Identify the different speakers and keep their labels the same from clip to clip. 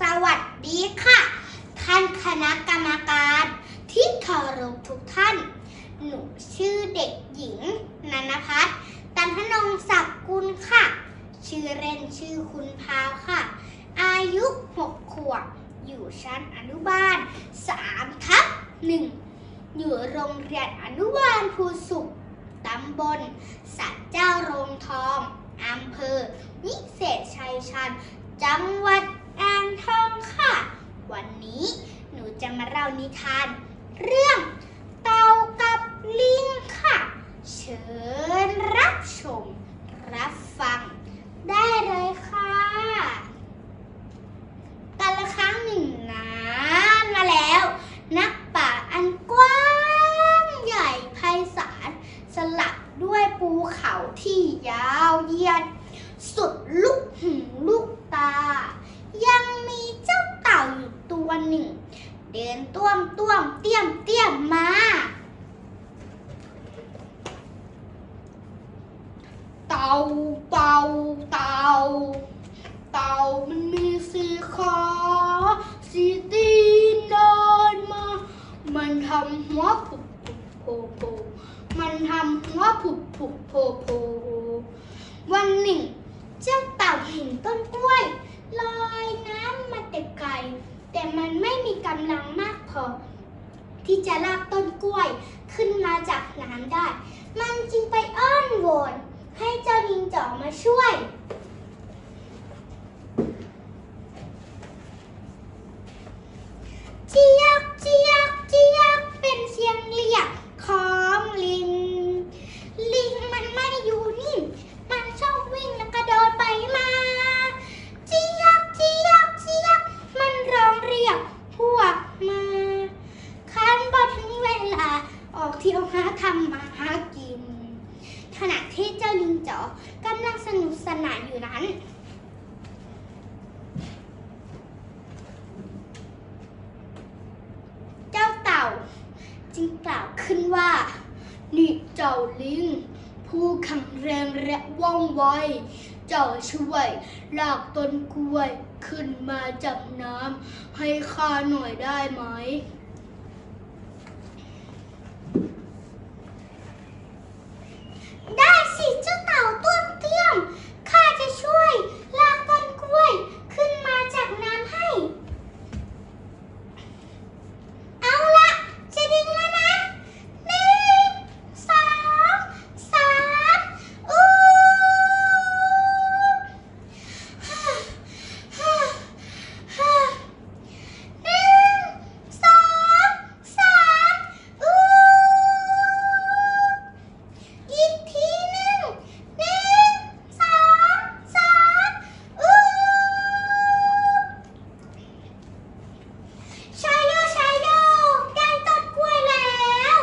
Speaker 1: สวัสดีค่ะ ท่านคณะกรรมการที่เคารพทุกท่าน หนูชื่อเด็กหญิงนันพัฒน์ตันทนงศักดิ์กุลค่ะ ชื่อเล่นชื่อคุณพาวค่ะ อายุหกขวบ อยู่ชั้นอนุบาลสามทับหนึ่งอยู่โรงเรียนอนุบาลภูสุขตำบลสันเจ้าโรงทองอำเภอวิเศษชัยชัน จังหวัด ทองค่ะ วันนี้หนูจะมาเล่านิทาน เรื่องเต่ากับลิงค่ะ เชิญรับชม รับฟัง ได้เลยค่ะกันละครั้งหนึ่งนานมาแล้ว นักป่าอันกว้างใหญ่ไพศาลสลับด้วยภูเขาที่ยาวเหยียด สุดลูกหูลูกตา ยังมีเจ้าเต่าอยู่ตัวหนึ่ง เดินต้วมต้วมเตี้ ยมเตี้ยมา เต่าเต่าเต่าเต่ามันมีสีขาสีตีนเดินมา มันทำหัวผุบผุบโผโผมันทำหัวผุบผุบโผโผวันหนึ่ง เจ้าเต่าเห็นต้นกล้วยลอยน้ำมาแต่ไกลแต่มันไม่มีกำลังมากพอ ที่จะลากต้นกล้วยขึ้นมาจากน้ำได้ มันจึงไปอ้อนวอนให้เจ้าลิงจ๋อมาช่วย เจียกเจียกเจียกเป็นเสียงเรียกของลิง ลิงมันไม่อยู่นิ่ง มันชอบวิ่งและกระโดดไปมา เจียกเจียกเจียกมันร้องเรียกพวกมาคันพอถึงเวลา ออกเที่ยวหาทำมาหากิน ขณะที่เจ้าลิงจ๋อกำลังสนุกสนานอยู่นั้น เจ้าเต่า จึงกล่าวขึ้นว่า นี่เจ้าลิง ผู้ แข็งแรงและว่องไว เจ้าช่วยลากต้นกล้วยขึ้นมาจากน้ำให้ข้าหน่อยได้ไหม ได้สิเจ้าเต่าต้วมเตี้ยม ข้าจะช่วย ลากต้นกล้วย ขึ้นมาจากน้ำให้ เอาละจะดึงแล้วนะหนึ่งสองสามอู้ฮ่าฮ่าฮ่าหนึ่งสองสามอู้อีกทีหนึ่งหนึ่งสองสามอู้ ชายโยชายโยได้ต้นกล้วยแล้ว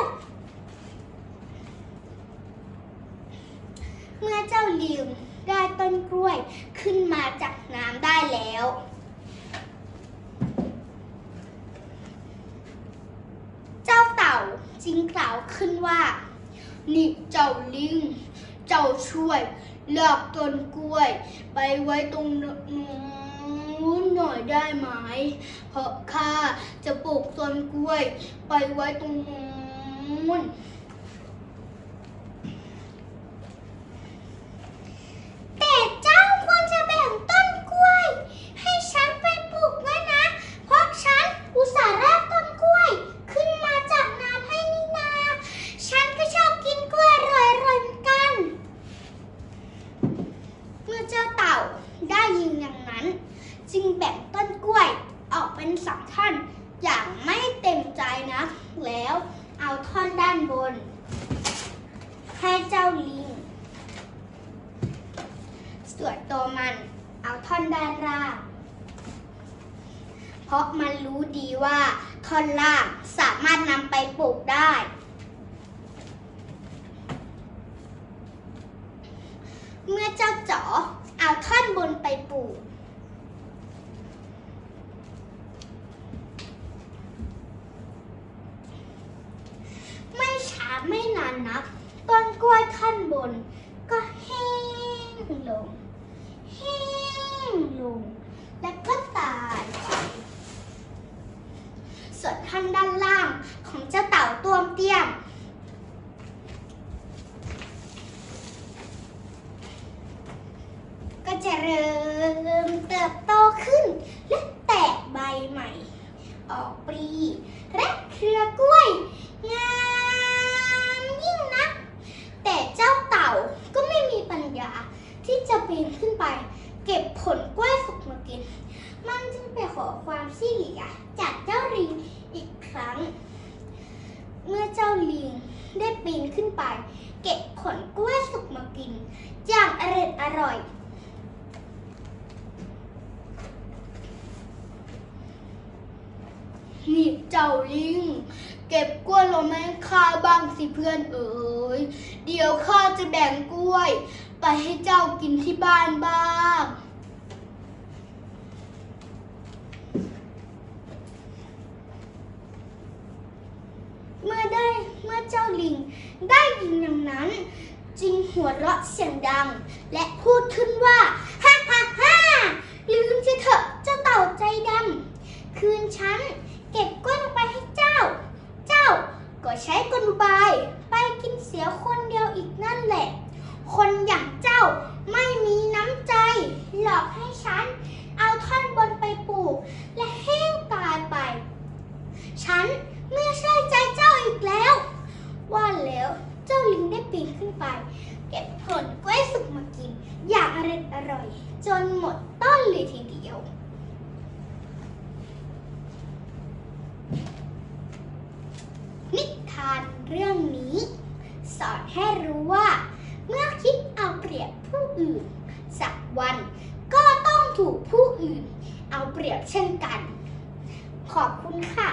Speaker 1: เมื่อเจ้าลิมได้ต้นกล้วยขึ้นมาจากน้ำได้แล้ว เจ้าเต่า จึงกล่าวขึ้นว่า นี่เจ้าลิง เจ้าช่วยเลือกต้นกล้วย ไปไว้ตรงนู้นหน่อยได้ไหม เพราะข้าจะปลูกต้นกล้วย ไปไว้ตรงนู้น แต่เจ้าควรจะแบ่งต้นกล้วย ให้ฉันไปปลูกไว้นะ เพราะฉันอุตส่าห์รากต้นกล้วย ขึ้นมาจากน้ำให้นี่นา ฉันก็ชอบกินกล้วยอร่อยๆเหมือนกัน เมื่อเจ้าได้ยินอย่างนั้น จึงแบ่งต้นกล้วยออกเป็นสองท่อนอย่างไม่เต็มใจนะ แล้วเอาท่อนด้านบน ให้เจ้าลิง ส่วนตัวมันเอาท่อนด้านล่างเพราะมันรู้ดีว่าท่อนล่างสามารถนำไปปลูกได้ เมื่อเจ้าจ๋อ บนไปปลูก ไม่ช้าไม่นานนักต้นกล้วยท่านบน ก็แห้งลงแห้งลง และก็ตายส่วนท่านด้านล่างของเจ้าเต่า เครือกล้วย งามยิ่งนัก แต่เจ้าเต่าก็ไม่มีปัญญาที่จะปีนขึ้นไป เก็บผลกล้วยสุกมากิน มันจึงไปขอความช่วยเหลือจากเจ้าลิงอีกครั้ง เมื่อเจ้าลิงได้ปีนขึ้นไป เก็บผลกล้วยสุกมากิน อย่างอร่อยอร่อย หนี่เจ้าลิง เก็บกล้วยลงมาให้ข้าบ้างสิเพื่อนเอ๋ยเดี๋ยวข้าจะแบ่งกล้วย ไปให้เจ้ากินที่บ้านบ้างเมื่อได้เมื่อเจ้าลิงได้ยินอย่างนั้น จึงหัวเราะเสียงดัง และพูดขึ้นว่าฮ่าลืมเสียเถอะเจ้าเต่าใจดำคืนฉันเก็บกล้วยลงไปให้เจ้า เจ้าก็ใช้กลอุบาย ไปกินเสียคนเดียวอีกนั่นแหละ คนอย่างเจ้า ไม่มีน้ำใจ หลอกให้ฉัน เอาท่อนบนไปปลูก และแห้งตายไป ฉันไม่ใช่ใจเจ้าอีกแล้ว ว่าแล้วเจ้าลิงได้ปีนขึ้นไป เก็บผลกล้วยสุกมากิน อย่างอร่อยอร่อย จนหมดต้นเลยทีเดียวนิทานเรื่องนี้ สอนให้รู้ว่า เมื่อคิดเอาเปรียบผู้อื่น สัก วัน ก็ต้องถูกผู้อื่นเอาเปรียบเช่นกัน ขอบคุณค่ะ